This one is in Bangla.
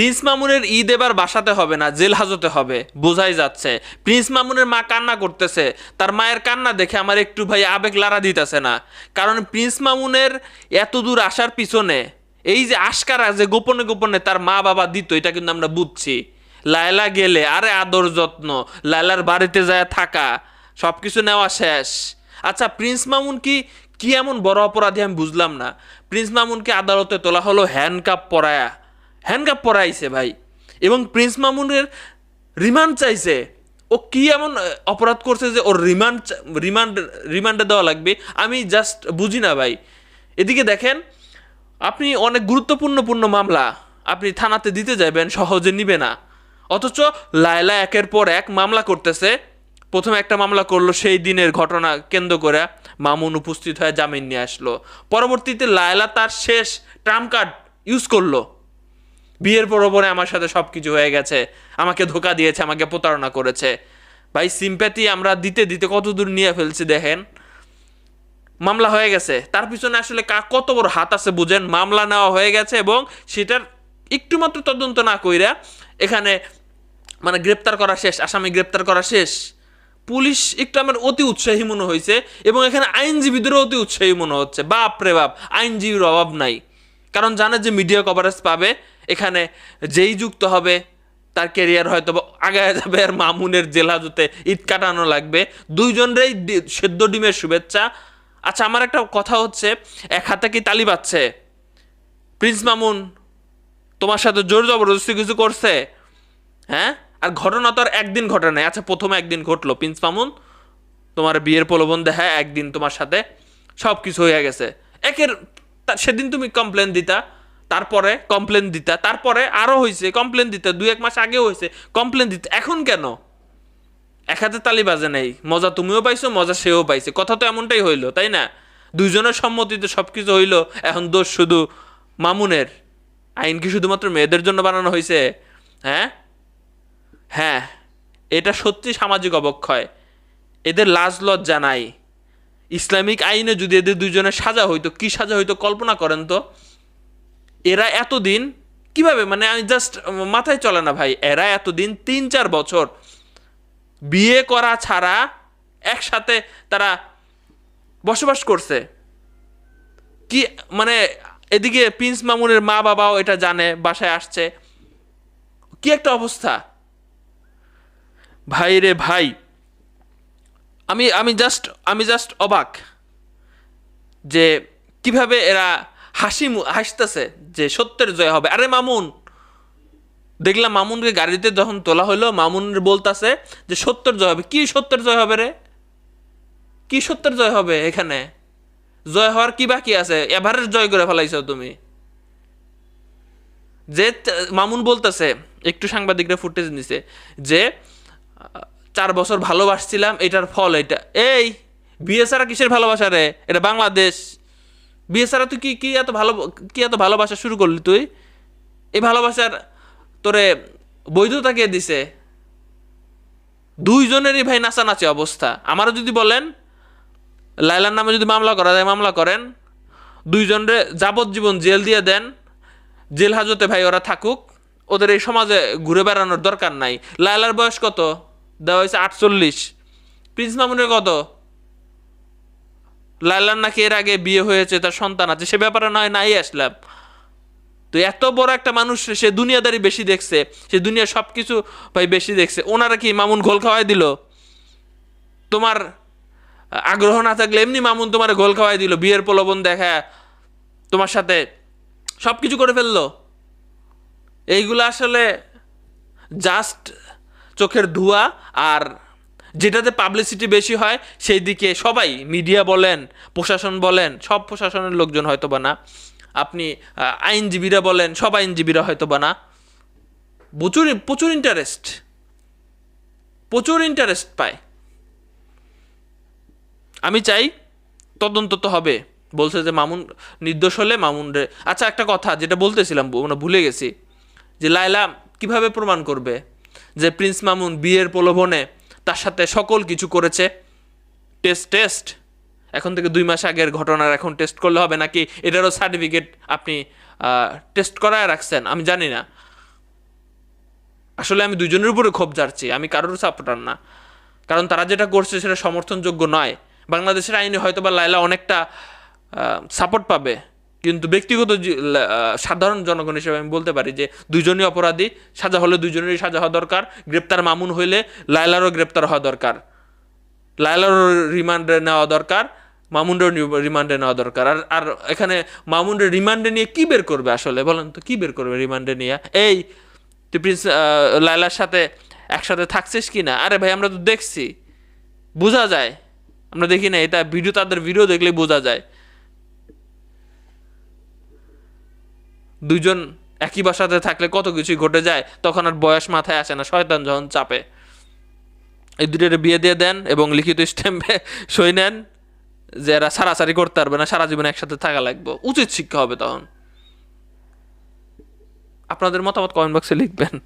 প্রিন্স মামুনের ঈদ এবার বাসাতে হবে না, জেল হাজতে হবে, বোঝাই যাচ্ছে। প্রিন্স মামুনের মা কান্না করতেছে, তার মায়ের কান্না দেখে আমার একটু ভাই আবেগ লাড়া দিতেছে না। কারণ প্রিন্স মামুনের এত দূর আসার পিছনে, এই যে আশকারা যে গোপনে গোপনে তার মা বাবা দিত, এটা কিন্তু আমরা বুঝছি। লায়লা গেলে, আরে আদর যত্ন, লায়লার বাড়িতে যায় থাকা সব কিছু নেওয়া শেষ। আচ্ছা প্রিন্স মামুন কি কি এমন বড় অপরাধী আমি বুঝলাম না। প্রিন্স মামুনকে আদালতে তোলা হলো হ্যান্ডকাপ পরায়া। হ্যান্ডকাপ পরাইছে ভাই। এবং প্রিন্স মামুনের রিমান্ড চাইছে। ও কি এমন অপরাধ করছে যে ওর রিমান্ড রিমান্ড, রিমান্ডে দেওয়া লাগবে? আমি জাস্ট বুঝি না ভাই। এদিকে দেখেন, আপনি অনেক গুরুত্বপূর্ণ পূর্ণ মামলা আপনি থানাতে দিতে যাবেন, সহজে নিবে না। অথচ লায়লা একের পর এক মামলা করতেছে। প্রথমে একটা মামলা করল, সেই দিনের ঘটনা কেন্দ্র করে মামুন উপস্থিত হয়ে জামিন নিয়ে আসলো। পরবর্তীতে লায়লা তার শেষ ট্রাম্প কার্ড ইউজ করল। বিয়ের পরপরে আমার সাথে সব কিছু হয়ে গেছে। আমাকে ধোকা দিয়েছে, আমাকে প্রতারণা করেছে। ভাই সিম্প্যাথি আমরা দিতে দিতে কত দূর নিয়ে ফেলছি দেখেন। মামলা হয়ে গেছে। তার পিছনে আসলে কা কত বড় হাত আছে বুঝেন? মামলা নেওয়া হয়ে গেছে এবং সেটার একটু মাত্র তদন্ত না কইরা এখানে মানে গ্রেপ্তার করা শেষ, আসামি গ্রেপ্তার করা শেষ। পুলিশ একটু আমার অতি উৎসাহী মনে হয়েছে এবং এখানে আইনজীবীদেরও অতি উৎসাহী মনে হচ্ছে। বাপ রে বাপ, আইনজীবীর অভাব নাই। কারণ জানে যে মিডিয়া কভারেজ পাবে এখানে যেই যুক্ত হবে, তার কেরিয়ার হয়তো আগায় যাবে আর মামুনের জেলাজুতে ঈদ কাটানো লাগবে। দুইজনেরই সেদ্ধ ডিমের শুভেচ্ছা। আচ্ছা আমার একটা কথা হচ্ছে, এক হাতে কি তালি পাচ্ছে প্রিন্স মামুন, তোমার সাথে জোর জবরদস্তি কিছু করছে? হ্যাঁ? আর ঘটনা তো আর একদিন ঘটে নাই। আচ্ছা প্রথমে একদিন ঘটলো। প্রিন্স মামুন, তোমার বিয়ের প্রলোভন দেখায় একদিন তোমার সাথে সব কিছু হয়ে গেছে। একের সেদিন তুমি কমপ্লেন দিতা। তারপরে কমপ্লেন দিতা, তারপরে আরও হয়েছে কমপ্লেন দিতে, দুই এক মাস আগেও হয়েছে কমপ্লেন দিতে। এখন কেন? এক হাতে তালি বাজে নেই। মজা তুমিও পাইছো, মজা সেও পাইছে। কথা তো এমনটাই হইল, তাই না? দুইজনের সম্মতিতে সব কিছু হইল, এখন দোষ শুধু মামুনের। আইন কি শুধুমাত্র মেয়েদের জন্য বানানো হয়েছে হ্যাঁ? হ্যাঁ। এটা সত্যি সামাজিক অবক্ষয়। এদের লাজ লজ্জা নাই। ইসলামিক আইনে যদি এদের দুইজনের সাজা হইতো, কি সাজা হইতো, কল্পনা করেন তো? এরা এতদিন কীভাবে মানে আমি জাস্ট মাথায় চলে না ভাই, এরা এতদিন তিন চার বছর বিয়ে করা ছাড়া একসাথে তারা বসবাস করছে। কি মানে এদিকে প্রিন্স মামুনের মা বাবাও এটা জানে, বাসায় আসছে। কি একটা অবস্থা? ভাই রে ভাই, আমি আমি জাস্ট আমি জাস্ট অবাক যে কীভাবে এরা হাসি হাসতেছে যে সত্যের জয় হবে। আরে মামুন, দেখলাম মামুনকে গাড়িতে যখন তোলা হলো, মামুন বলতাছে যে সত্যের জয় হবে। কি সত্যের জয় হবে রে? কি সত্যের জয় হবে এখানে? জয় হওয়ার কি বাকি আছে? এভারেস্ট জয় করে ফেলাইছ তুমি। যে মামুন বলতেছে, একটু সাংবাদিকরা ফুটেজ নিছে, যে চার বছর ভালোবাসছিলাম, এটার ফল এটা। এই, বিএসআর কিসের ভালোবাসা রে? এটা বাংলাদেশ। বিয়ে ছাড়া তুই কি কি এত ভালো, কি এত ভালোবাসা শুরু করলি তুই? এই ভালোবাসার তোরে বৈধতা কে দিছে? দুইজনেরই ভাই নাচানাচি অবস্থা। আমারও যদি বলেন লাইলার নামে যদি মামলা করা যায়, মামলা করেন। দুইজনরে যাবজ্জীবন জেল দিয়ে দেন। জেল হাজতে ভাই ওরা থাকুক। ওদের এই সমাজে ঘুরে বেড়ানোর দরকার নাই। লায়লার বয়স কত? দেওয়া হয়েছে আটচল্লিশ। প্রিন্স মামুনের কত? লায়লার নাকি এর আগে বিয়ে হয়েছে, তার সন্তান আছে, সে ব্যাপারে নয় নাই আসলাম। তো এত বড় একটা মানুষ, সে দুনিয়াদারি বেশি দেখছে, সে দুনিয়া সব কিছু ভাই বেশি দেখছে। ওনারা কি মামুন ঘোল খাওয়াই দিল? তোমার আগ্রহ না থাকলে এমনি মামুন তোমার গোল খাওয়াই দিল, বিয়ের প্রলোভন দেখা, তোমার সাথে সব কিছু করে ফেলল? এইগুলো আসলে জাস্ট চোখের ধোয়া আর যেটাতে পাবলিসিটি বেশি হয় সেই দিকে সবাই মিডিয়া বলেন, প্রশাসন বলেন, সব প্রশাসনের লোকজন হয়তো বা না। আপনি আইনজীবীরা বলেন, সব আইনজীবীরা হয়তো বা না। প্রচুর প্রচুর ইন্টারেস্ট প্রচুর ইন্টারেস্ট পায়। আমি চাই তদন্ত তো হবে। বলছে যে মামুন, নির্দোষ হলে মামুন রে আচ্ছা একটা কথা যেটা বলতেছিলাম মানে ভুলে গেছি। যে লায়লা কীভাবে প্রমাণ করবে? যে প্রিন্স মামুন বিয়ের প্রলোভনে তার সাথে সকল কিছু করেছে। টেস্ট টেস্ট এখন থেকে দুই মাস আগের ঘটনার এখন টেস্ট করলে হবে নাকি? এটারও সার্টিফিকেট আপনি টেস্ট করায় রাখছেন, আমি জানি না। আসলে আমি দুজনের উপরে ক্ষোভ ঝাড়ছি আমি কারোর সাপোর্টার না। কারণ তারা যেটা করছে সেটা সমর্থনযোগ্য নয়। বাংলাদেশের আইনে হয়তো বা লাইলা অনেকটা সাপোর্ট পাবে। কিন্তু ব্যক্তিগত সাধারণ জনগণ হিসেবে আমি বলতে পারি যে দুজনই অপরাধী, সাজা হলে দুজনেরই সাজা হওয়া দরকার, গ্রেপ্তার মামুন হইলে লাইলারও গ্রেপ্তার হওয়া দরকার। লাইলারও রিমান্ডে নেওয়া দরকার মামুনের রিমান্ডে নেওয়া দরকার। আর আর এখানে মামুনের রিমান্ডে নিয়ে কি বের করবে আসলে? বলেন তো, কি বের করবে রিমান্ডে নিয়ে? এই, তুই প্রিন্স লায়লার সাথে একসাথে থাকছিস কি না? আরে ভাই, আমরা তো দেখছি। বোঝা যায়। আমরা দেখি না, এটা ভিডিও তাদের ভিডিও দেখলে বোঝা যায়। দুজন একই বাসাতে থাকলে কত কিছুই ঘটে যায়, তখন আর বয়স মাথায় আসে না, শয়তান যখন চাপে। এই দুটোর বিয়ে দিয়ে দেন এবং লিখিত স্ট্যাম্পে সই নেন যে এরা সারাসারি করতে পারবে না, সারা জীবন একসাথে থাকা লাগবে। উচিত শিক্ষা হবে তখন। আপনাদের মতামত কমেন্ট বক্সে লিখবেন।